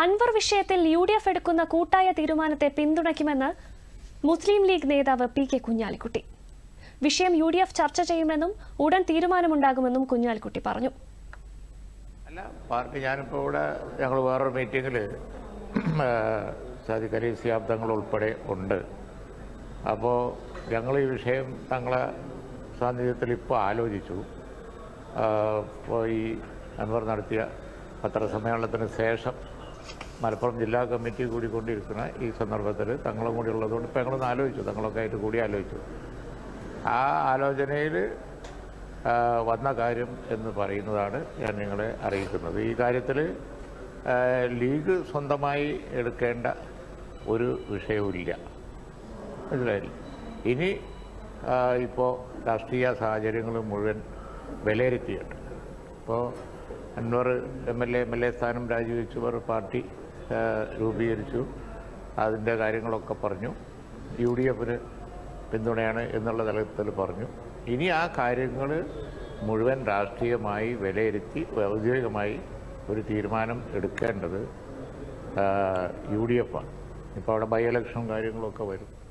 അൻവർ വിഷയത്തിൽ U D F എടുക്കുന്ന കൂട്ടായ തീരുമാനത്തെ പിന്തുണയ്ക്കുമെന്ന് മുസ്ലിം ലീഗ് നേതാവ് പി കെ കുഞ്ഞാലിക്കുട്ടി. വിഷയം യു ഡി എഫ് ചർച്ച ചെയ്യുമെന്നും ഉടൻ തീരുമാനമുണ്ടാകുമെന്നും കുഞ്ഞാലിക്കുട്ടി പറഞ്ഞു. അല്ല പാർട്ടി ഞാനിപ്പോൾ ഇവിടെ ഞങ്ങൾ വേറൊരു മീറ്റിങ്ങിൽ സാദിഖ് അലി സിയാബ് ഉൾപ്പെടെ ഉണ്ട്. അപ്പോൾ ഞങ്ങൾ ഈ വിഷയം തങ്ങളെ സാന്നിധ്യത്തിൽ ഇപ്പോൾ ആലോചിച്ചു. ഇപ്പോൾ ഈ അൻവർ നടത്തിയ പത്രസമ്മേളനത്തിന് ശേഷം മലപ്പുറം ജില്ലാ കമ്മിറ്റി കൂടി കൂടിക്കൊണ്ടിരിക്കുന്ന ഈ സന്ദർഭത്തിൽ തങ്ങളും കൂടി ഉള്ളതുകൊണ്ട് ഇപ്പോൾ ഞങ്ങളൊന്ന് ആലോചിച്ചു തങ്ങളൊക്കെ ആയിട്ട് കൂടി ആലോചിച്ചു. ആ ആലോചനയിൽ വന്ന കാര്യം എന്ന് പറയുന്നതാണ് ഞാൻ നിങ്ങളെ അറിയിക്കുന്നത്. ഈ കാര്യത്തിൽ ലീഗ് സ്വന്തമായി എടുക്കേണ്ട ഒരു വിഷയവുമില്ല. മനസ്സിലായില്ലേ? ഇനി ഇപ്പോൾ രാഷ്ട്രീയ സാഹചര്യങ്ങൾ മുഴുവൻ വിലയിരുത്തിയിട്ടുണ്ട്. ഇപ്പോൾ Anvar M L A M L A സ്ഥാനം രാജിവെച്ചവർ പാർട്ടി രൂപീകരിച്ചു. അതിന്റെ കാര്യങ്ങളൊക്കെ പറഞ്ഞു. യു ഡി എഫിന് പിന്തുണയാണ് എന്നുള്ള തലത്തിൽ പറഞ്ഞു. ഇനി ആ കാര്യങ്ങൾ മുഴുവൻ രാഷ്ട്രീയമായി വിലയിരുത്തി ഔദ്യോഗികമായി ഒരു തീരുമാനം എടുക്കേണ്ടത് യു ഡി എഫാണ്. ഇപ്പോൾ അവിടെ ബൈ ഇലക്ഷനും കാര്യങ്ങളൊക്കെ വരും.